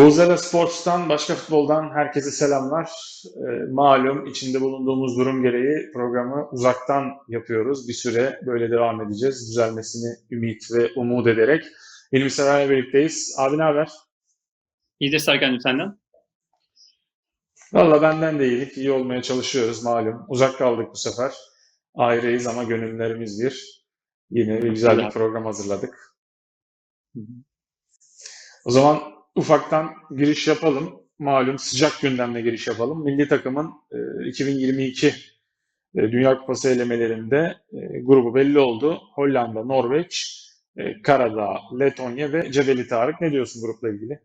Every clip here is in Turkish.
Buzela Sports'tan, başka futboldan herkese selamlar. Ee, malum içinde bulunduğumuz durum gereği programı uzaktan yapıyoruz. Bir süre böyle devam edeceğiz. Düzelmesini ümit ve umut ederek. Hilmi Sever'le birlikteyiz. Abi ne haber? İyidir Serkan'cığım senden. Valla benden de iyilik. İyi olmaya çalışıyoruz malum. Uzak kaldık bu sefer. Ayrıyız ama gönüllerimiz bir. Yine bir güzel bir program hazırladık. O zaman ufaktan giriş yapalım. Malum sıcak gündemle giriş yapalım. Milli takımın e, 2022 e, Dünya Kupası elemelerinde e, grubu belli oldu. Hollanda, Norveç, e, Karadağ, Letonya ve Cebeli Tarık. Ne diyorsun grupla ilgili?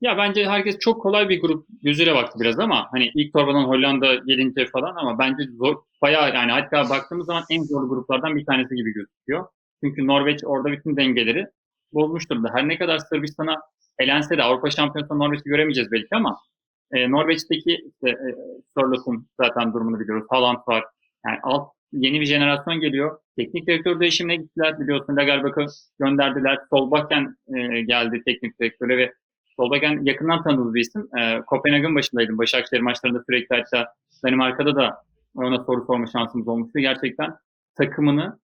Ya bence herkes çok kolay bir grup gözüyle baktı biraz ama hani ilk torbadan Hollanda gelince falan ama bence zor, bayağı yani hatta baktığımız zaman en zor gruplardan bir tanesi gibi gözüküyor. Çünkü Norveç orada bütün dengeleri bozmuş durumda. Her ne kadar Sırbistan'a elense de Avrupa Şampiyonası'nda Norveç'i göremeyeceğiz belki ama e, Norveç'teki işte, e, Sörlot'un zaten durumunu biliyoruz. Haaland var. Yani alt yeni bir jenerasyon geliyor. Teknik direktör değişimine gittiler biliyorsun. Lagerbäck'ı gönderdiler. Solbakken e, geldi teknik direktöre ve Solbakken yakından tanıdığımız bir isim. E, Kopenhag'ın başındaydım. Başakşehir maçlarında sürekli hatta Danimarka'da da ona soru sorma şansımız olmuştu. Gerçekten takımını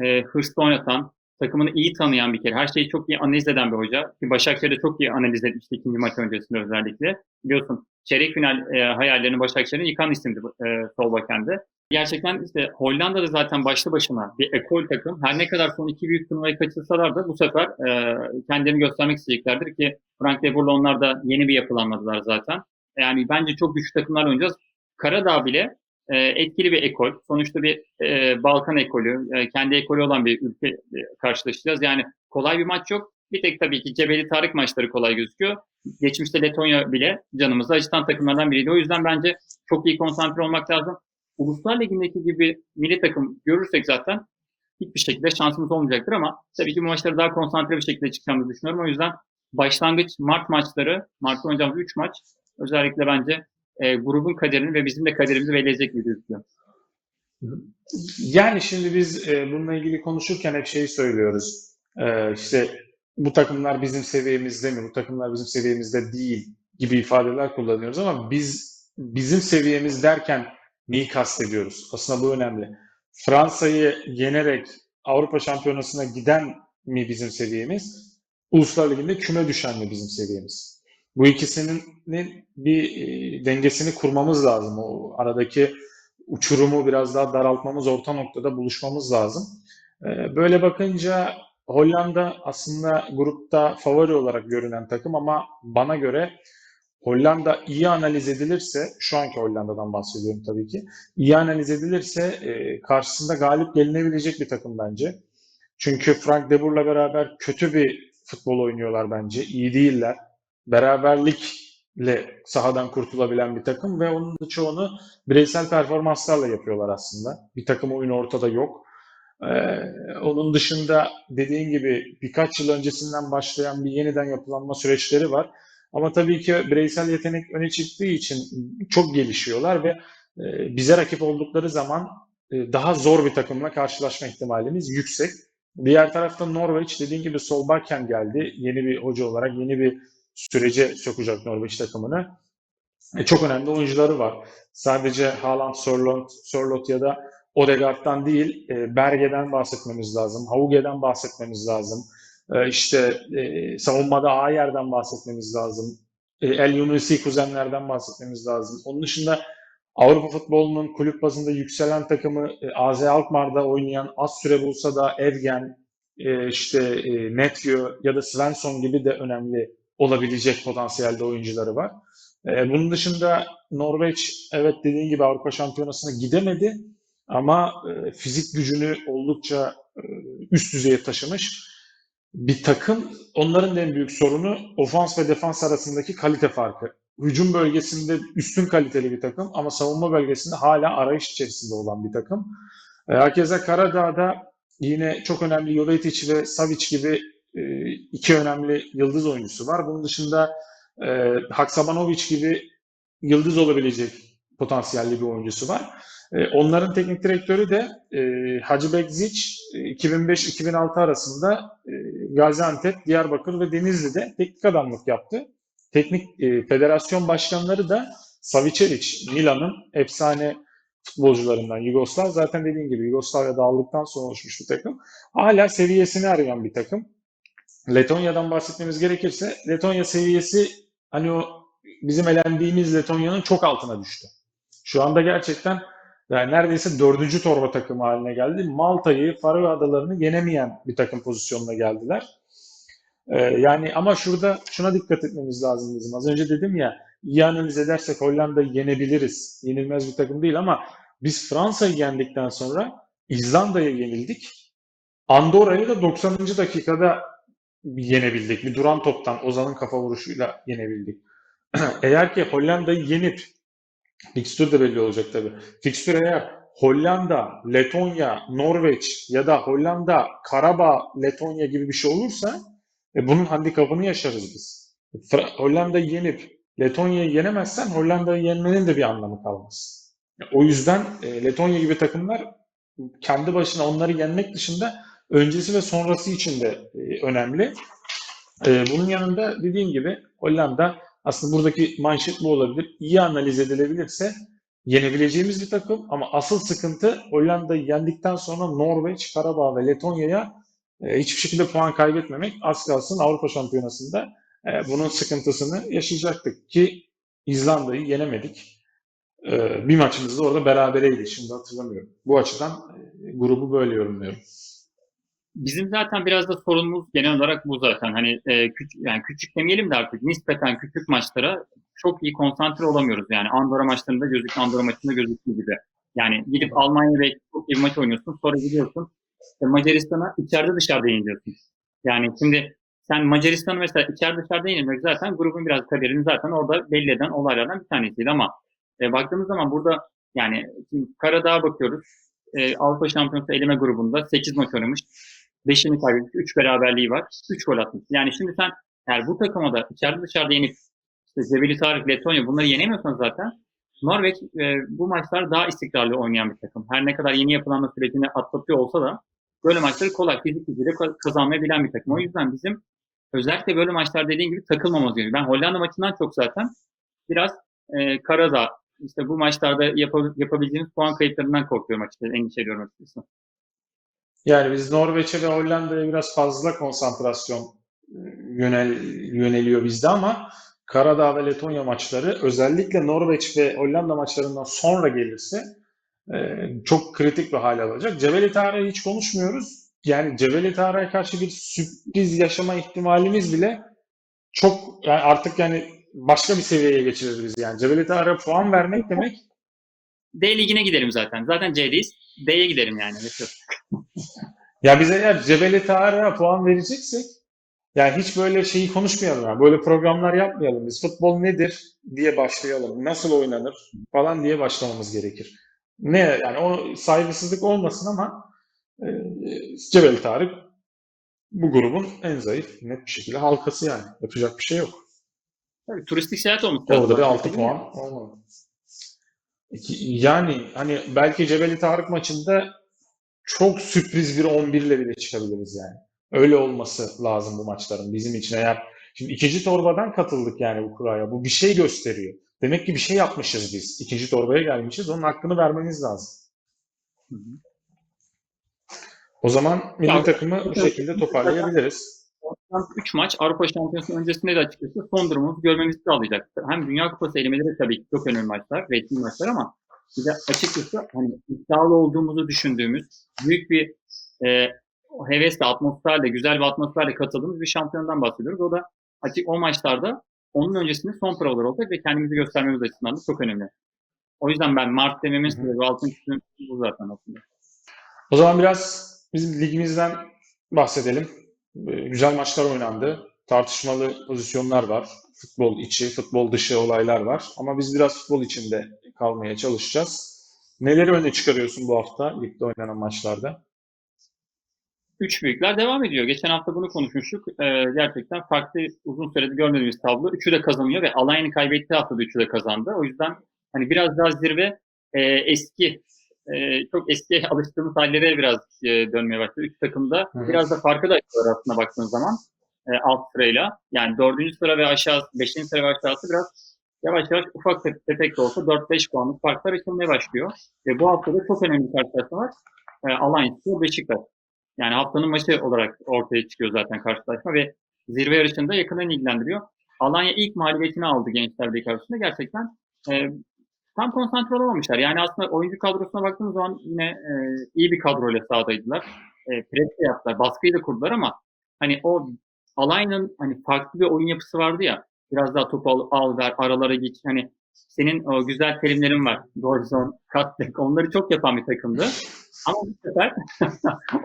e, hırslı oynatan, takımını iyi tanıyan bir kere. Her şeyi çok iyi analiz eden bir hoca. Ki Başakşehir'de çok iyi analiz etmişti ikinci maç öncesinde özellikle. Biliyorsun çeyrek final e, hayallerini Başakşehir'in yıkan isimdi e, Solbakken'de. Gerçekten işte Hollanda'da zaten başlı başına bir ekol takım. Her ne kadar son iki büyük turnuvayı kaçırsalar da bu sefer e, kendilerini göstermek isteyeceklerdir ki Frank de onlar da yeni bir yapılanmadılar zaten. Yani bence çok güçlü takımlar oynayacağız. Karadağ bile e, etkili bir ekol. Sonuçta bir e, Balkan ekolü, e, kendi ekolü olan bir ülke e, karşılaşacağız. Yani kolay bir maç yok. Bir tek tabii ki Cebeli Tarık maçları kolay gözüküyor. Geçmişte Letonya bile canımızı acıtan takımlardan biriydi. O yüzden bence çok iyi konsantre olmak lazım. Uluslar Ligi'ndeki gibi milli takım görürsek zaten hiçbir şekilde şansımız olmayacaktır ama tabii ki bu maçları daha konsantre bir şekilde çıkacağımızı düşünüyorum. O yüzden başlangıç Mart maçları, Mart'ta oynayacağımız 3 maç özellikle bence e, grubun kaderini ve bizim de kaderimizi belirleyecek gibi gözüküyor. Yani şimdi biz e, bununla ilgili konuşurken hep şeyi söylüyoruz. E, işte bu takımlar bizim seviyemizde mi, bu takımlar bizim seviyemizde değil gibi ifadeler kullanıyoruz ama biz bizim seviyemiz derken neyi kastediyoruz? Aslında bu önemli. Fransa'yı yenerek Avrupa Şampiyonası'na giden mi bizim seviyemiz? Uluslar Ligi'nde küme düşen mi bizim seviyemiz? Bu ikisinin bir e, dengesini kurmamız lazım. O aradaki uçurumu biraz daha daraltmamız, orta noktada buluşmamız lazım. E, böyle bakınca Hollanda aslında grupta favori olarak görünen takım ama bana göre Hollanda iyi analiz edilirse, şu anki Hollanda'dan bahsediyorum tabii ki, iyi analiz edilirse e, karşısında galip gelinebilecek bir takım bence. Çünkü Frank de Boer'la beraber kötü bir futbol oynuyorlar bence. İyi değiller. Beraberlikle sahadan kurtulabilen bir takım ve onun da çoğunu bireysel performanslarla yapıyorlar aslında. Bir takım oyunu ortada yok. Ee, onun dışında dediğin gibi birkaç yıl öncesinden başlayan bir yeniden yapılanma süreçleri var. Ama tabii ki bireysel yetenek öne çıktığı için çok gelişiyorlar ve e, bize rakip oldukları zaman e, daha zor bir takımla karşılaşma ihtimalimiz yüksek. Diğer tarafta Norveç dediğin gibi Solbakken geldi. Yeni bir hoca olarak yeni bir sürece sokacak Norveç takımını. E, çok önemli oyuncuları var. Sadece Haaland, Sörlot, Sörlot ya da Odegaard'dan değil, e, Berge'den bahsetmemiz lazım. Hauge'den bahsetmemiz lazım. E, işte e, savunmada Ayer'den bahsetmemiz lazım. E, El Yunusi kuzenlerden bahsetmemiz lazım. Onun dışında Avrupa futbolunun kulüp bazında yükselen takımı e, AZ Alkmaar'da oynayan az süre bulsa da Evgen, e, işte e, Netfjö ya da Svensson gibi de önemli olabilecek potansiyelde oyuncuları var. E, bunun dışında Norveç evet dediğin gibi Avrupa Şampiyonası'na gidemedi ama e, fizik gücünü oldukça e, üst düzeye taşımış bir takım. Onların en büyük sorunu ofans ve defans arasındaki kalite farkı. Hücum bölgesinde üstün kaliteli bir takım ama savunma bölgesinde hala arayış içerisinde olan bir takım. E, Herkese Karadağ'da yine çok önemli Jovetic ve Savic gibi e, iki önemli yıldız oyuncusu var. Bunun dışında e, Haksabanovic gibi yıldız olabilecek potansiyelli bir oyuncusu var. E, onların teknik direktörü de e, Hacı Bekzic 2005-2006 arasında e, Gaziantep, Diyarbakır ve Denizli'de teknik adamlık yaptı. Teknik e, federasyon başkanları da Saviceric, Milan'ın efsane futbolcularından Yugoslav. Zaten dediğim gibi Yugoslavya dağıldıktan sonra oluşmuş bir takım. Hala seviyesini arayan bir takım. Letonya'dan bahsetmemiz gerekirse Letonya seviyesi hani o bizim elendiğimiz Letonya'nın çok altına düştü. Şu anda gerçekten yani neredeyse dördüncü torba takımı haline geldi. Malta'yı, Faroe Adalarını yenemeyen bir takım pozisyonuna geldiler. Ee, yani ama şurada şuna dikkat etmemiz lazım bizim. Az önce dedim ya iyi analiz edersek Hollanda'yı yenebiliriz. Yenilmez bir takım değil ama biz Fransa'yı yendikten sonra İzlanda'ya yenildik. Andorra'yı da 90. dakikada yenebildik. Bir duran toptan Ozan'ın kafa vuruşuyla yenebildik. Eğer ki Hollanda'yı yenip fikstür de belli olacak tabii. Fikstür eğer Hollanda, Letonya, Norveç ya da Hollanda, Karabağ, Letonya gibi bir şey olursa e, bunun handikapını yaşarız biz. Hollanda'yı yenip Letonya'yı yenemezsen Hollanda'yı yenmenin de bir anlamı kalmaz. O yüzden e, Letonya gibi takımlar kendi başına onları yenmek dışında öncesi ve sonrası için de e, önemli. E, bunun yanında dediğim gibi Hollanda aslında buradaki manşet bu olabilir. İyi analiz edilebilirse yenebileceğimiz bir takım ama asıl sıkıntı Hollanda'yı yendikten sonra Norveç, Karabağ ve Letonya'ya e, hiçbir şekilde puan kaybetmemek. Az kalsın Avrupa Şampiyonası'nda bunun sıkıntısını yaşayacaktık ki İzlanda'yı yenemedik. Bir maçımız da orada berabereydi. Şimdi hatırlamıyorum. Bu açıdan grubu böyle yorumluyorum. Bizim zaten biraz da sorunumuz genel olarak bu zaten. Hani e, küçük yani küçük demeyelim de artık nispeten küçük maçlara çok iyi konsantre olamıyoruz. Yani Andorra maçlarında gözüktü, Andorra maçında gözüktüğü gibi. Yani gidip Almanya ve çok iyi bir maç oynuyorsun. Sonra gidiyorsun işte Macaristan'a içeride dışarıda yeniliyorsun. Yani şimdi sen Macaristan'ı mesela içeride dışarıda yenilmek zaten grubun biraz kariyerini zaten orada belli eden olaylardan bir tanesiydi ama e, baktığımız zaman burada yani Karadağ'a bakıyoruz. E, Avrupa Şampiyonası eleme grubunda 8 maç oynamış. 5'ini kaybetmiş. 3 beraberliği var. 3 gol atmış. Yani şimdi sen eğer bu takıma da içeride dışarıda yenip işte Cebeli Tarık, Letonya bunları yenemiyorsan zaten Norveç e, bu maçlar daha istikrarlı oynayan bir takım. Her ne kadar yeni yapılanma sürecini atlatıyor olsa da böyle maçları kolay fizik gücüyle ka- kazanmayabilen bir takım. O yüzden bizim özellikle böyle maçlar dediğin gibi takılmamamız gerekiyor. Ben Hollanda maçından çok zaten biraz e, Karadağ işte bu maçlarda yapa- yapabileceğimiz puan kayıplarından korkuyorum açıkçası. Endişe ediyorum açıkçası. Yani biz Norveç'e ve Hollanda'ya biraz fazla konsantrasyon e, yönel, yöneliyor bizde ama Karadağ ve Letonya maçları özellikle Norveç ve Hollanda maçlarından sonra gelirse e, çok kritik bir hale alacak. Cebeli Tarık'ı hiç konuşmuyoruz. Yani Cebeli Tarık'a karşı bir sürpriz yaşama ihtimalimiz bile çok yani artık yani başka bir seviyeye geçiririz biz yani. Cebeli Tarık'a puan vermek demek D ligine gidelim zaten. Zaten C'deyiz. D'ye gidelim yani. Ya biz eğer Cebeli Tarık'a puan vereceksek yani hiç böyle şeyi konuşmayalım. Yani. Böyle programlar yapmayalım. Biz futbol nedir diye başlayalım. Nasıl oynanır falan diye başlamamız gerekir. Ne yani o saygısızlık olmasın ama e, Cebeli Tarık bu grubun en zayıf net bir şekilde halkası yani. Yapacak bir şey yok. Tabii, turistik seyahat olmuş. Orada bir 6 puan olmalı. Yani hani belki Cebeli Tarık maçında çok sürpriz bir 11 ile bile çıkabiliriz yani. Öyle olması lazım bu maçların bizim için eğer. Şimdi ikinci torbadan katıldık yani bu kuraya. Bu bir şey gösteriyor. Demek ki bir şey yapmışız biz. İkinci torbaya gelmişiz. Onun hakkını vermemiz lazım. Hı hı. O zaman milli takımı bu şekilde toparlayabiliriz. 3 maç Avrupa Şampiyonası öncesinde de açıkçası son durumumuzu görmemizi sağlayacaktır. Hem Dünya Kupası elemeleri tabii ki çok önemli maçlar, reyting maçlar ama bir de açıkçası hani iddialı olduğumuzu düşündüğümüz büyük bir e, hevesle, atmosferle, güzel bir atmosferle katıldığımız bir şampiyondan bahsediyoruz. O da açık o maçlarda onun öncesinde son provalar olacak ve kendimizi göstermemiz açısından da çok önemli. O yüzden ben Mart dememin sebebi altın çizim bu zaten aslında. O zaman biraz bizim ligimizden bahsedelim. Ee, Güzel maçlar oynandı. Tartışmalı pozisyonlar var. Futbol içi, futbol dışı olaylar var. Ama biz biraz futbol içinde kalmaya çalışacağız. Neleri öne çıkarıyorsun bu hafta ligde oynanan maçlarda? Üç büyükler devam ediyor. Geçen hafta bunu konuşmuştuk. Ee, gerçekten farklı uzun süredir görmediğimiz tablo. Üçü de kazanıyor ve Alanya'nın kaybettiği haftada üçü de kazandı. O yüzden hani biraz daha zirve e, eski e, çok eski alıştığımız hallere biraz e, dönmeye başladı. Üç takımda Hı hı. biraz da farkı da açıyorlar aslında baktığın zaman e, alt sırayla. Yani dördüncü sıra ve aşağısı, beşinci sıra ve aşağısı biraz yavaş yavaş ufak tef- tefek de olsa 4-5 puanlık farklar açılmaya başlıyor. Ve bu haftada çok önemli karşılaşma var. E, Alanya Beşiktaş. Yani haftanın maçı olarak ortaya çıkıyor zaten karşılaşma ve zirve yarışında yakından ilgilendiriyor. Alanya ilk mağlubiyetini aldı Gençler Birliği karşısında. Gerçekten e, tam konsantre olamamışlar. Yani aslında oyuncu kadrosuna baktığımız zaman yine e, iyi bir kadroyla sahadaydılar. E, pres de yaptılar, baskıyı da kurdular ama hani o Alanya'nın hani farklı bir oyun yapısı vardı ya. Biraz daha topu al, al ver, aralara git. Hani senin o güzel terimlerin var. Cut back. Onları çok yapan bir takımdı. Ama bu sefer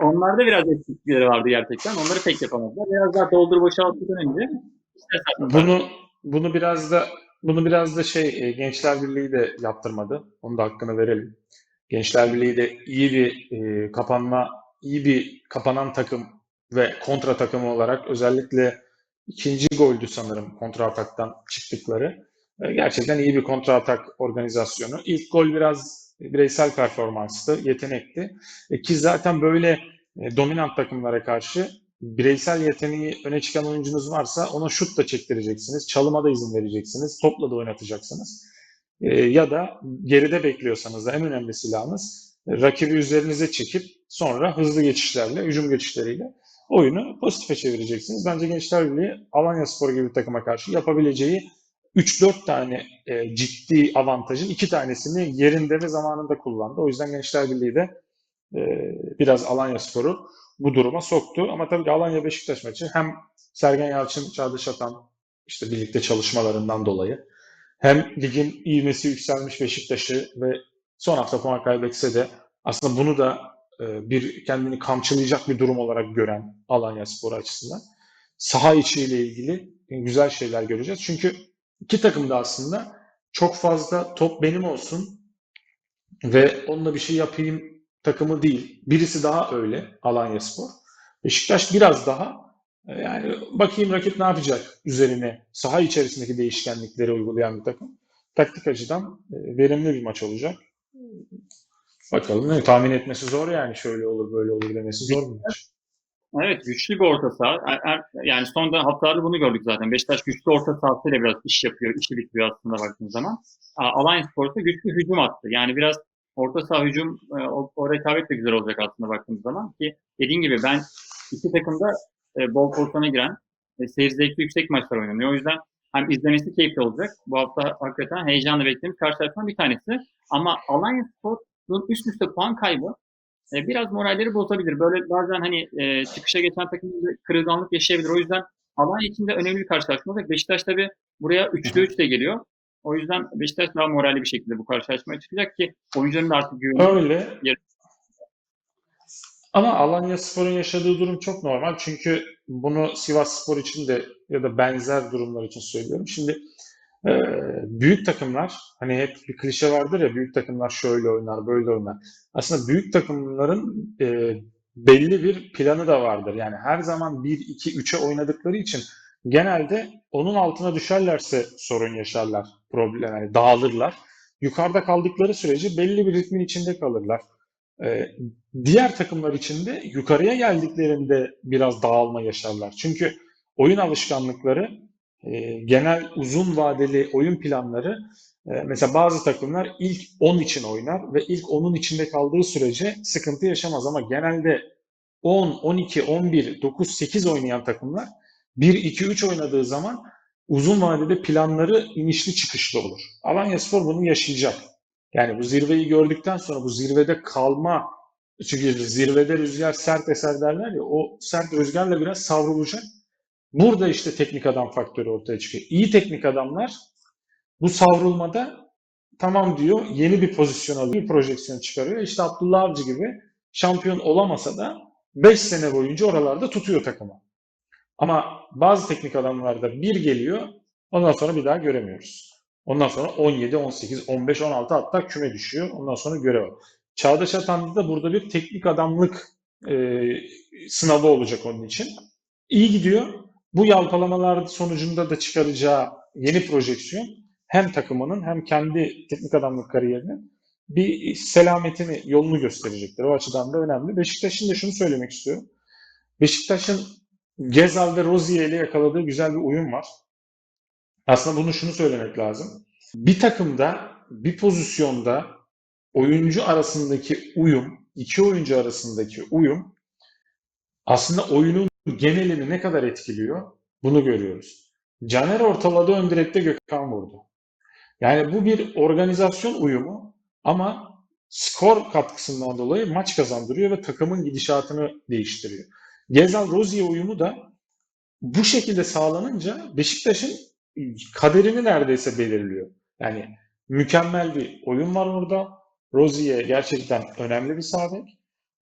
onlarda biraz eksiklikleri vardı gerçekten. Onları pek yapamadılar. Biraz daha doldur boşalttıktan önce işte Bunu bunu biraz da bunu biraz da şey e, Gençler Birliği de yaptırmadı. Onun da hakkını verelim. Gençler Birliği de iyi bir e, kapanma, iyi bir kapanan takım ve kontra takımı olarak özellikle ikinci goldü sanırım kontra ataktan çıktıkları. E, gerçekten iyi bir kontra atak organizasyonu. İlk gol biraz bireysel performanstı, yetenekti. E, ki zaten böyle e, dominant takımlara karşı bireysel yeteneği öne çıkan oyuncunuz varsa ona şut da çektireceksiniz, çalıma da izin vereceksiniz, topla da oynatacaksınız. Ee, ya da geride bekliyorsanız da en önemli silahınız e, rakibi üzerinize çekip sonra hızlı geçişlerle, hücum geçişleriyle oyunu pozitife çevireceksiniz. Bence Gençler Birliği Alanya Spor gibi bir takıma karşı yapabileceği 3-4 tane e, ciddi avantajın iki tanesini yerinde ve zamanında kullandı. O yüzden Gençler Birliği de e, biraz Alanya Spor'u bu duruma soktu. Ama tabii ki Alanya Beşiktaş maçı hem Sergen Yalçın, Çağdaş Atan işte birlikte çalışmalarından dolayı hem ligin ivmesi yükselmiş Beşiktaş'ı ve son hafta puan kaybetse de aslında bunu da e, bir kendini kamçılayacak bir durum olarak gören Alanya Spor açısından saha içiyle ilgili güzel şeyler göreceğiz. Çünkü iki takım da aslında çok fazla top benim olsun ve onunla bir şey yapayım takımı değil. Birisi daha öyle Alanya Spor. Beşiktaş biraz daha e, yani bakayım rakip ne yapacak üzerine saha içerisindeki değişkenlikleri uygulayan bir takım. Taktik açıdan e, verimli bir maç olacak. Bakalım ne tahmin etmesi zor yani şöyle olur böyle olur demesi zor maç. Evet güçlü bir orta saha. Er- Yani son da haftalarda bunu gördük zaten. Beşiktaş güçlü orta sahasıyla biraz iş yapıyor, işi bitiriyor aslında baktığınız zaman. A- Alliance Spor'da güçlü hücum attı. Yani biraz orta saha hücum e, o, o rekabet de güzel olacak aslında baktığımız zaman ki dediğin gibi ben iki takımda e, bol pozisyona giren e, seyir zevkli yüksek maçlar oynanıyor. O yüzden hem izlemesi keyifli olacak. Bu hafta hakikaten heyecanla beklediğimiz karşılaşmadan bir tanesi. Ama Alliance Spor'un üst üste puan kaybı e, biraz moralleri bozabilir. Böyle bazen hani e, çıkışa geçen takımda kırılganlık yaşayabilir. O yüzden Alanya için de önemli bir karşılaşma olacak. Beşiktaş tabii buraya 3'te 3 de geliyor. O yüzden Beşiktaş daha moralli bir şekilde bu karşılaşmaya çıkacak ki oyuncuların da artık güveni Öyle. Yer- Ama Alanya Spor'un yaşadığı durum çok normal. Çünkü bunu Sivas Spor için de ya da benzer durumlar için söylüyorum. Şimdi e, büyük takımlar hani hep bir klişe vardır ya büyük takımlar şöyle oynar, böyle oynar. Aslında büyük takımların e, belli bir planı da vardır. Yani her zaman 1 2 3'e oynadıkları için genelde onun altına düşerlerse sorun yaşarlar, problem yani dağılırlar. Yukarıda kaldıkları sürece belli bir ritmin içinde kalırlar. Ee, diğer takımlar için de yukarıya geldiklerinde biraz dağılma yaşarlar. Çünkü oyun alışkanlıkları, e, genel uzun vadeli oyun planları, e, mesela bazı takımlar ilk 10 için oynar ve ilk 10'un içinde kaldığı sürece sıkıntı yaşamaz ama genelde 10, 12, 11, 9, 8 oynayan takımlar 1, 2, 3 oynadığı zaman uzun vadede planları inişli çıkışlı olur. Alanyaspor bunu yaşayacak. Yani bu zirveyi gördükten sonra bu zirvede kalma çünkü zirvede rüzgar sert eser derler ya o sert rüzgarla biraz savrulacak. Burada işte teknik adam faktörü ortaya çıkıyor. İyi teknik adamlar bu savrulmada tamam diyor yeni bir pozisyon alıyor, bir projeksiyon çıkarıyor. İşte Abdullah Avcı gibi şampiyon olamasa da 5 sene boyunca oralarda tutuyor takımı. Ama bazı teknik adamlarda bir geliyor ondan sonra bir daha göremiyoruz. Ondan sonra 17, 18, 15, 16 hatta küme düşüyor. Ondan sonra görev var. Çağdaş Atan'da da burada bir teknik adamlık e, sınavı olacak onun için. İyi gidiyor. Bu yalpalamalar sonucunda da çıkaracağı yeni projeksiyon hem takımının hem kendi teknik adamlık kariyerinin bir selametini, yolunu gösterecektir. O açıdan da önemli. Beşiktaş'ın da şunu söylemek istiyorum. Beşiktaş'ın Gezal ve Rozier ile yakaladığı güzel bir uyum var. Aslında bunu şunu söylemek lazım. Bir takımda, bir pozisyonda oyuncu arasındaki uyum, iki oyuncu arasındaki uyum aslında oyunun genelini ne kadar etkiliyor bunu görüyoruz. Caner ortaladı ön direkte Gökhan vurdu. Yani bu bir organizasyon uyumu ama skor katkısından dolayı maç kazandırıyor ve takımın gidişatını değiştiriyor. Gezal Rozier uyumu da bu şekilde sağlanınca Beşiktaş'ın kaderini neredeyse belirliyor. Yani mükemmel bir oyun var orada. Rozier gerçekten önemli bir sağ.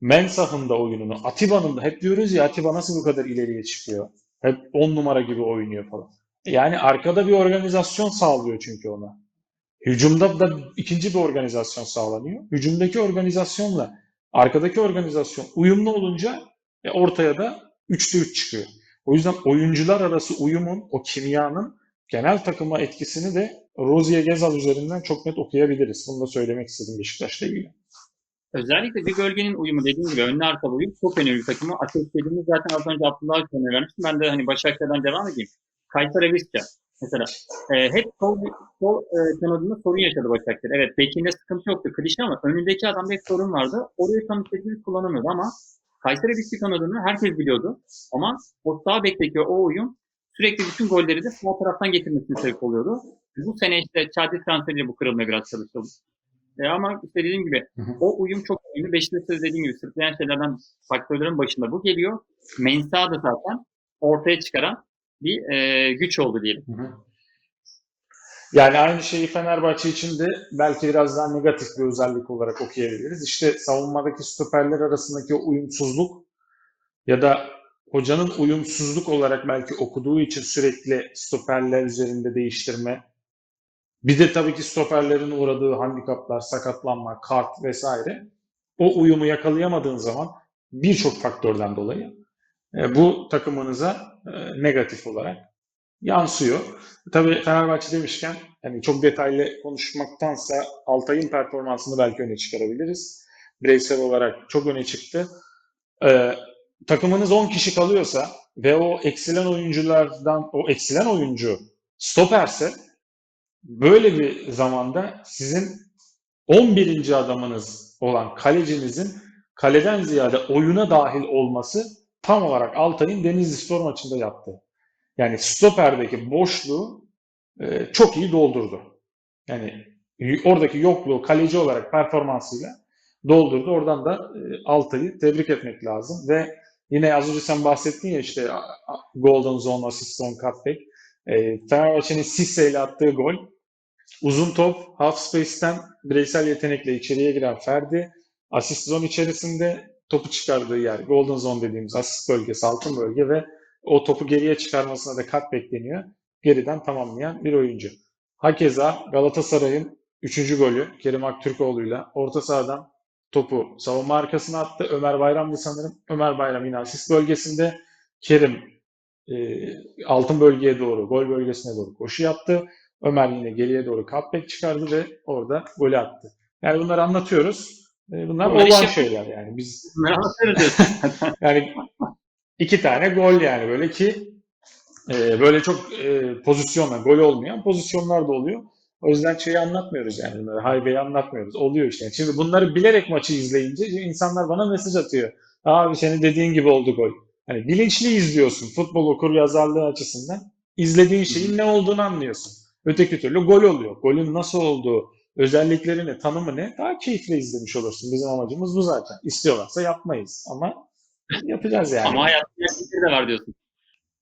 Mensah'ın da oyununu, Atiba'nın da hep diyoruz ya Atiba nasıl bu kadar ileriye çıkıyor? Hep 10 numara gibi oynuyor falan. Yani arkada bir organizasyon sağlıyor çünkü ona. Hücumda da ikinci bir organizasyon sağlanıyor. Hücumdaki organizasyonla arkadaki organizasyon uyumlu olunca e, ortaya da 3'te 3 çıkıyor. O yüzden oyuncular arası uyumun, o kimyanın genel takıma etkisini de Rozier Gezal üzerinden çok net okuyabiliriz. Bunu da söylemek istedim Beşiktaş'la ilgili. Özellikle bir bölgenin uyumu dediğim gibi önlü arkalı uyum çok önemli takımı. Ateş dediğimiz zaten az önce Abdullah Avcı'na vermiştim. Ben de hani Başakşehir'den devam edeyim. Kayser Visca mesela e, hep sol, sol e, kanadında sorun yaşadı Başakşehir. Evet bekinde sıkıntı yoktu klişe ama önündeki adamda hep sorun vardı. Orayı tam istediğini kullanamıyordu ama Kayseri Visca kanadını herkes biliyordu. Ama o sağ bekteki o uyum sürekli bütün golleri de sağ taraftan getirmesine sebep oluyordu. Bu sene işte Çağdaş transferiyle bu kırılmaya biraz çalışıldı. E ama işte dediğim gibi o uyum çok önemli. Beşiktaş'ta dediğim gibi sırtlayan şeylerden faktörlerin başında bu geliyor. Mensah da zaten ortaya çıkaran bir e, güç oldu diyelim. Hı hı. Yani aynı şeyi Fenerbahçe için de belki biraz daha negatif bir özellik olarak okuyabiliriz. İşte savunmadaki stoperler arasındaki uyumsuzluk ya da hocanın uyumsuzluk olarak belki okuduğu için sürekli stoperler üzerinde değiştirme. Bir de tabii ki stoperlerin uğradığı handikaplar, sakatlanma, kart vesaire. O uyumu yakalayamadığın zaman birçok faktörden dolayı e, bu takımınıza e, negatif olarak yansıyor. Tabii Fenerbahçe demişken yani çok detaylı konuşmaktansa Altay'ın performansını belki öne çıkarabiliriz. Bireysel olarak çok öne çıktı. Ee, takımınız 10 kişi kalıyorsa ve o eksilen oyunculardan o eksilen oyuncu stoperse böyle bir zamanda sizin 11. adamınız olan kalecinizin kaleden ziyade oyuna dahil olması tam olarak Altay'ın Denizli Spor maçında yaptığı. Yani stoperdeki boşluğu e, çok iyi doldurdu. Yani oradaki yokluğu kaleci olarak performansıyla doldurdu. Oradan da e, Altay'ı tebrik etmek lazım ve yine az önce sen bahsettin ya işte Golden Zone, Assist Zone, Cutback. E, Fenerbahçe'nin Sisse ile attığı gol. Uzun top, half space'ten bireysel yetenekle içeriye giren Ferdi. Asist zone içerisinde topu çıkardığı yer. Golden Zone dediğimiz asist bölgesi, altın bölge ve o topu geriye çıkarmasına da kat bekleniyor. Geriden tamamlayan bir oyuncu. Hakeza Galatasaray'ın 3. golü Kerim Aktürkoğlu'yla orta sahadan topu savunma arkasına attı. Ömer Bayram'dı sanırım. Ömer Bayram yine asist bölgesinde. Kerim e, altın bölgeye doğru, gol bölgesine doğru koşu yaptı. Ömer yine geriye doğru cutback çıkardı ve orada golü attı. Yani bunları anlatıyoruz. E, Bunlar Bunlar olan yapıyor. şeyler yani. Biz yani iki tane gol yani böyle ki e, böyle çok e, pozisyonla gol olmayan pozisyonlar da oluyor. O yüzden şeyi anlatmıyoruz yani bunları. Haybeyi anlatmıyoruz. Oluyor işte. Şimdi bunları bilerek maçı izleyince insanlar bana mesaj atıyor. Abi senin dediğin gibi oldu gol. Hani bilinçli izliyorsun futbol okur yazarlığı açısından. İzlediğin şeyin ne olduğunu anlıyorsun. Öteki türlü gol oluyor. Golün nasıl olduğu, özelliklerini, tanımı ne? Daha keyifle izlemiş olursun. Bizim amacımız bu zaten. İstiyorlarsa yapmayız ama yapacağız yani. Ama hayatın gerçekleri de var diyorsun.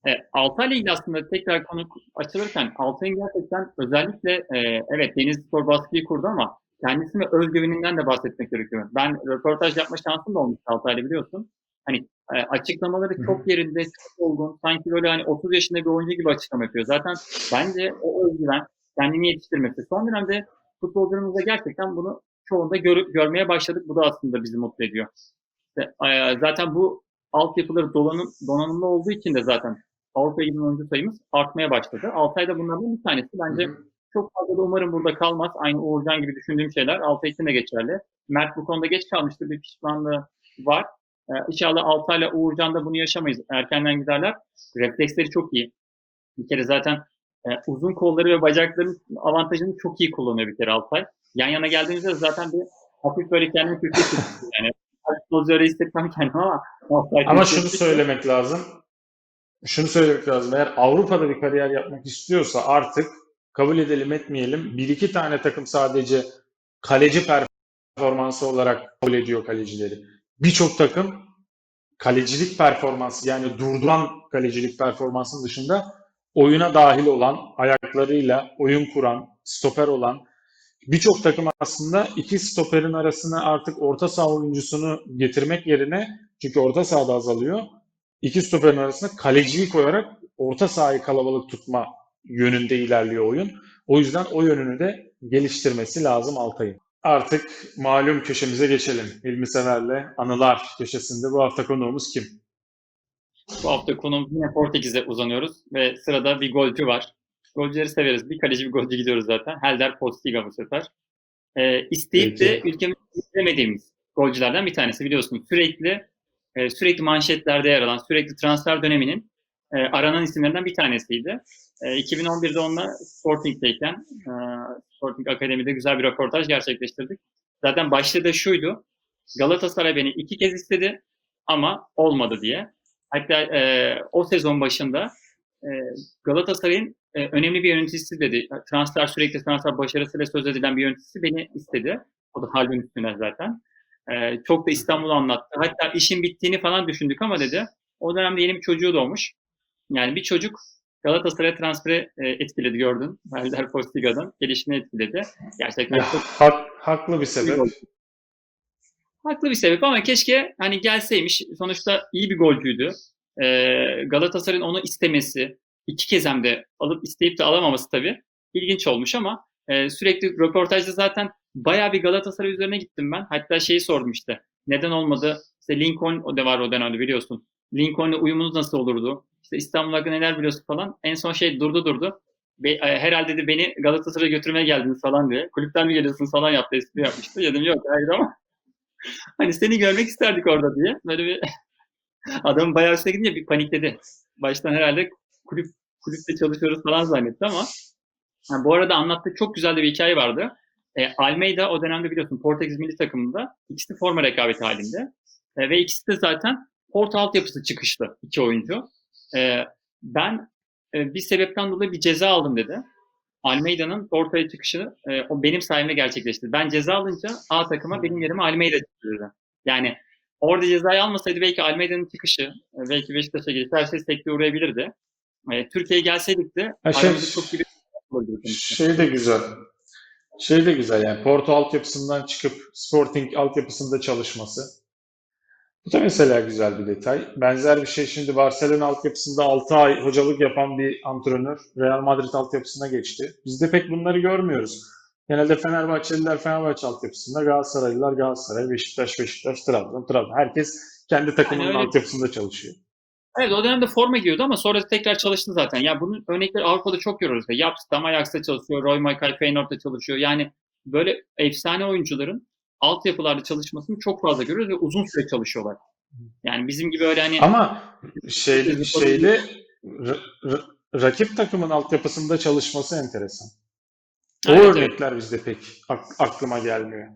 E, Altay'la ilgili aslında tekrar konu açılırken Altay'ın gerçekten özellikle e, evet Deniz Spor baskıyı kurdu ama kendisi ve özgüveninden de bahsetmek gerekiyor. Ben röportaj yapma şansım da olmuştu Altay'la biliyorsun. Hani e, açıklamaları çok yerinde, çok olgun. Sanki böyle hani 30 yaşında bir oyuncu gibi açıklama yapıyor. Zaten bence o özgüven kendini yetiştirmesi. Son dönemde futbolcularımızda gerçekten bunu çoğunda gör- görmeye başladık. Bu da aslında bizi mutlu ediyor. E, zaten bu altyapıları dolanım, donanımlı olduğu için de zaten Avrupa giden oyuncu sayımız artmaya başladı. Altay da bunlardan bir tanesi. Bence Hı hı. Çok fazla da umarım burada kalmaz. Aynı Uğurcan gibi düşündüğüm şeyler Altay için de geçerli. Mert bu konuda geç kalmıştı. Bir pişmanlığı var. Ee, inşallah Altay'la Uğurcan da bunu yaşamayız. Erkenden giderler. Refleksleri çok iyi. Bir kere zaten e, uzun kolları ve bacakların avantajını çok iyi kullanıyor bir kere Altay. Yan yana geldiğimizde zaten bir hafif böyle kötü hissediyorum. Yani Futbolcu öyle hissetmem kendimi ama Ama şunu söylemek lazım. Şunu söylemek lazım. Eğer Avrupa'da bir kariyer yapmak istiyorsa artık kabul edelim etmeyelim bir iki tane takım sadece kaleci performansı olarak kabul ediyor kalecileri. Birçok takım kalecilik performansı yani durduran kalecilik performansının dışında oyuna dahil olan, ayaklarıyla oyun kuran, stoper olan birçok takım aslında iki stoperin arasına artık orta saha oyuncusunu getirmek yerine çünkü orta sahada azalıyor. İki stoperin arasına kaleciyi koyarak orta sahayı kalabalık tutma yönünde ilerliyor oyun. O yüzden o yönünü de geliştirmesi lazım Altay'ın. Artık malum köşemize geçelim. İlmi Sever'le Anılar köşesinde bu hafta konuğumuz kim? Bu hafta konumuz yine Portekiz'e uzanıyoruz ve sırada bir golcü var. Golcüleri severiz. Bir kaleci bir golcü gidiyoruz zaten. Helder Postiga bu sefer. Ee, isteyip de Peki. ülkemizde istemediğimiz golcülerden bir tanesi biliyorsun. Sürekli e, sürekli manşetlerde yer alan, sürekli transfer döneminin e, aranan isimlerinden bir tanesiydi. E, 2011'de onunla Sporting'deyken e, Sporting Akademi'de güzel bir röportaj gerçekleştirdik. Zaten başlığı da şuydu. Galatasaray beni iki kez istedi ama olmadı diye. Hatta e, o sezon başında e, Galatasaray'ın e, önemli bir yöneticisi dedi. Transfer sürekli transfer başarısıyla söz edilen bir yöneticisi beni istedi. O da Haldun Üstüner zaten. E, çok da İstanbul'u anlattı. Hatta işin bittiğini falan düşündük ama dedi. O dönemde yeni bir çocuğu doğmuş. Yani bir çocuk Galatasaray transferi e, etkiledi gördün. Helder Postiga'dan gelişini etkiledi. Gerçekten Ya, çok hak- haklı bir sebep. Haklı bir sebep ama keşke hani gelseymiş. Sonuçta iyi bir golcüydü. Ee, Galatasaray'ın onu istemesi, iki kez hem de alıp isteyip de alamaması tabii ilginç olmuş ama e, sürekli röportajda zaten bayağı bir Galatasaray üzerine gittim ben. Hatta şeyi sordum işte. Neden olmadı? İşte Lincoln o da var o dönemde biliyorsun. Lincoln'la uyumunuz nasıl olurdu? İşte İstanbul hakkında neler biliyorsun falan. En son şey durdu durdu. Be, e, herhalde de beni Galatasaray'a götürmeye geldiniz falan diye. Kulüpten mi geliyorsunuz falan yaptı. Espri yapmıştı. Dedim yok hayır ama hani seni görmek isterdik orada diye. Böyle bir adamın bayağı üstüne gidince bir panikledi. Baştan herhalde kulüp kulüpte çalışıyoruz falan zannetti ama ha, bu arada anlattığı çok güzel de bir hikaye vardı. E, Almeida o dönemde biliyorsun Portekiz milli takımında ikisi forma rekabeti halinde. E, ve ikisi de zaten Porto altyapısı çıkışlı iki oyuncu. E, ben e, bir sebepten dolayı bir ceza aldım dedi. Almeida'nın Porto'ya çıkışı e, o benim sayemde gerçekleşti. Ben ceza alınca A takıma benim yerime Almeida çıktı. Yani orada cezayı almasaydı belki Almeida'nın çıkışı, e, belki Beşiktaş'a gelip her şey sekteye uğrayabilirdi. E, Türkiye'ye gelseydik de Ha, şey- çok sonuçta. Şey de güzel. Şey de güzel yani Porto altyapısından çıkıp Sporting altyapısında çalışması. Bu da mesela güzel bir detay. Benzer bir şey şimdi Barcelona altyapısında 6 ay hocalık yapan bir antrenör Real Madrid altyapısına geçti. Biz de pek bunları görmüyoruz. Genelde Fenerbahçeliler Fenerbahçe altyapısında, Galatasaraylılar Galatasaray, Beşiktaş, Beşiktaş, Trabzon, Trabzon. Herkes kendi takımının öyle. altyapısında çalışıyor. Evet o dönemde forma giyiyordu ama sonra tekrar çalıştı zaten. Ya bunun örnekleri Avrupa'da çok görüyoruz. Yapstam Ajax'ta çalışıyor, Roy Michael Feyenoord'da çalışıyor. Yani böyle efsane oyuncuların altyapılarda çalışmasını çok fazla görüyoruz ve uzun süre çalışıyorlar. Yani bizim gibi öyle hani Ama şey, şeyde ra- ra- rakip takımın altyapısında çalışması enteresan. O Evet, evet. örnekler bizde pek ak- aklıma gelmiyor.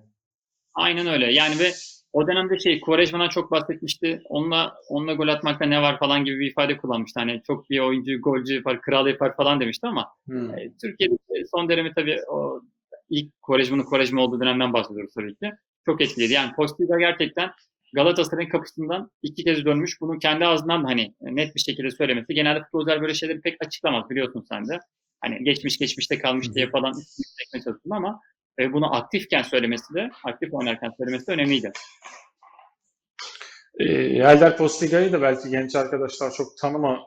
Aynen öyle. Yani ve o dönemde şey Quaresma'dan çok bahsetmişti. Onunla onunla gol atmakta ne var falan gibi bir ifade kullanmıştı. Hani çok bir oyuncu golcü yapar, kral yapar falan demişti ama Hmm. e, Türkiye'de son dönemi tabii o ilk Quaresma'nın Quaresma olduğu dönemden bahsediyoruz tabii ki. Çok etkiliydi. Yani Postiga gerçekten Galatasaray'ın kapısından iki kez dönmüş. Bunu kendi ağzından da hani net bir şekilde söylemesi. Genelde futbolcular böyle şeyleri pek açıklamaz biliyorsun sen de. Hani geçmiş geçmişte kalmış diye falan çekmeye çalıştım ama e, bunu aktifken söylemesi de, aktif oynarken söylemesi de önemliydi. E, Helder Postiga'yı da belki genç arkadaşlar çok tanıma,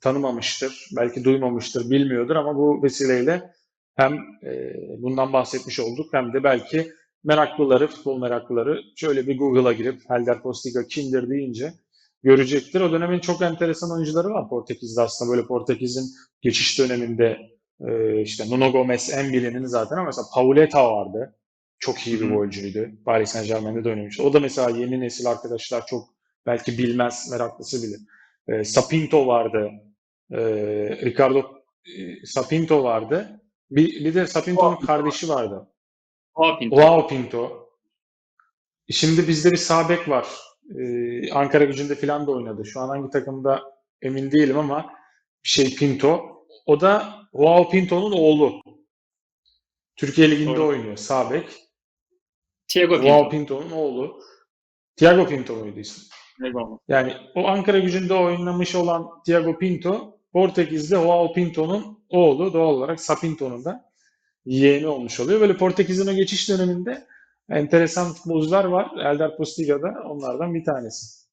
tanımamıştır, belki duymamıştır, bilmiyordur ama bu vesileyle hem e, bundan bahsetmiş olduk hem de belki meraklıları, futbol meraklıları şöyle bir Google'a girip Helder Postiga kimdir deyince görecektir. O dönemin çok enteresan oyuncuları var Portekiz'de aslında böyle Portekiz'in geçiş döneminde Ee, işte Nuno Gomez en bilineni zaten ama mesela Pauleta vardı. Çok iyi bir hı. golcüydü. Paris Saint-Germain'de de oynamıştı. O da mesela yeni nesil arkadaşlar çok belki bilmez, meraklısı bilir. Ee, Sapinto vardı. Ee, Ricardo e, Sapinto vardı. Bir, bir de Sapinto'nun kardeşi vardı. Joao Pinto. Pinto. Şimdi bizde bir sağ bek var. Ee, Ankara gücünde falan da oynadı. Şu an hangi takımda emin değilim ama bir şey Pinto. O da Joao Pinto'nun oğlu. Türkiye Ligi'nde Doğru. oynuyor sağ bek. Thiago Joao Pinto. Pinto'nun oğlu. Thiago Pinto muydu ismi? Eyvallah. Yani o Ankara gücünde oynamış olan Thiago Pinto, Portekiz'de Joao Pinto'nun oğlu doğal olarak Sapinto'nun da yeğeni olmuş oluyor. Böyle Portekiz'in o geçiş döneminde enteresan futbolcular var. Eldar Postiga'da onlardan bir tanesi.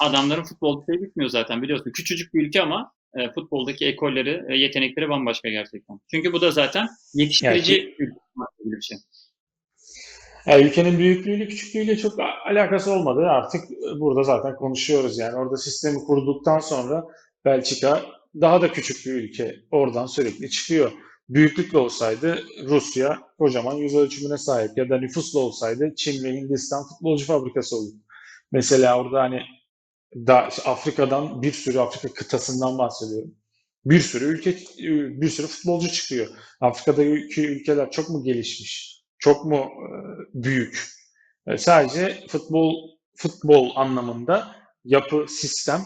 Adamların futbol şey bitmiyor zaten biliyorsun. Küçücük bir ülke ama e, futboldaki ekolleri, e, yetenekleri bambaşka gerçekten. Çünkü bu da zaten yetiştirici gibi bir şey. Yani ülkenin büyüklüğüyle küçüklüğüyle çok alakası olmadı. Artık burada zaten konuşuyoruz yani. Orada sistemi kurduktan sonra Belçika daha da küçük bir ülke. Oradan sürekli çıkıyor. Büyüklükle olsaydı Rusya kocaman yüz ölçümüne sahip ya da nüfusla olsaydı Çin ve Hindistan futbolcu fabrikası olurdu. Mesela orada hani da Afrika'dan bir sürü Afrika kıtasından bahsediyorum. Bir sürü ülke bir sürü futbolcu çıkıyor. Afrika'daki ülkeler çok mu gelişmiş? Çok mu e, büyük? E, Sadece futbol futbol anlamında yapı, sistem.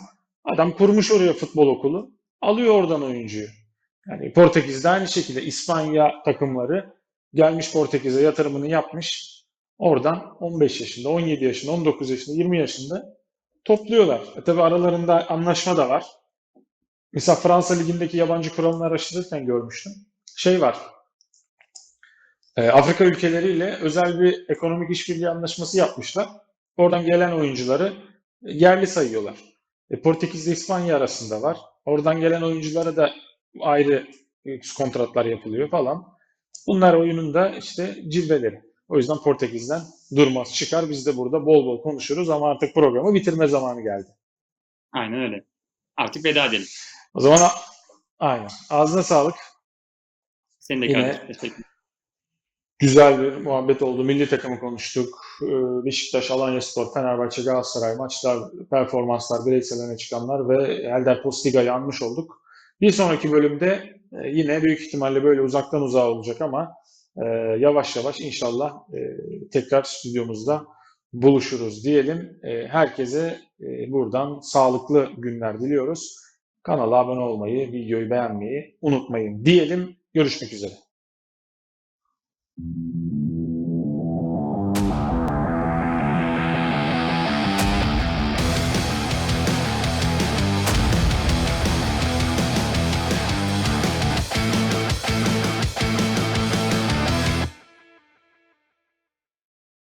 Adam kurmuş oraya futbol okulu. Alıyor oradan oyuncuyu. Yani Portekiz'de aynı şekilde İspanya takımları gelmiş Portekiz'e yatırımını yapmış. Oradan 15 yaşında, 17 yaşında, 19 yaşında, 20 yaşında topluyorlar. E tabi aralarında anlaşma da var. Mesela Fransa Ligi'ndeki yabancı kuralını araştırırken görmüştüm. Şey var. e, Afrika ülkeleriyle özel bir ekonomik işbirliği anlaşması yapmışlar. Oradan gelen oyuncuları yerli sayıyorlar. E, Portekiz'le İspanya arasında var. Oradan gelen oyunculara da ayrı e, kontratlar yapılıyor falan. Bunlar oyunun da işte cilveleri. O yüzden Portekiz'den durmaz çıkar. Biz de burada bol bol konuşuruz ama artık programı bitirme zamanı geldi. Aynen öyle. Artık veda edelim. O zaman aynen. Ağzına sağlık. Senin de Yine- kardeşim. Güzel bir muhabbet oldu. Milli takımı konuştuk. Ee, Beşiktaş, Alanyaspor, Fenerbahçe, Galatasaray maçlar, performanslar, bireysel öne çıkanlar ve Elder Postiga'yı anmış olduk. Bir sonraki bölümde e, yine büyük ihtimalle böyle uzaktan uzağa olacak ama e, yavaş yavaş inşallah e, tekrar stüdyomuzda buluşuruz diyelim. Herkese buradan sağlıklı günler diliyoruz. Kanala abone olmayı, videoyu beğenmeyi unutmayın diyelim. Görüşmek üzere.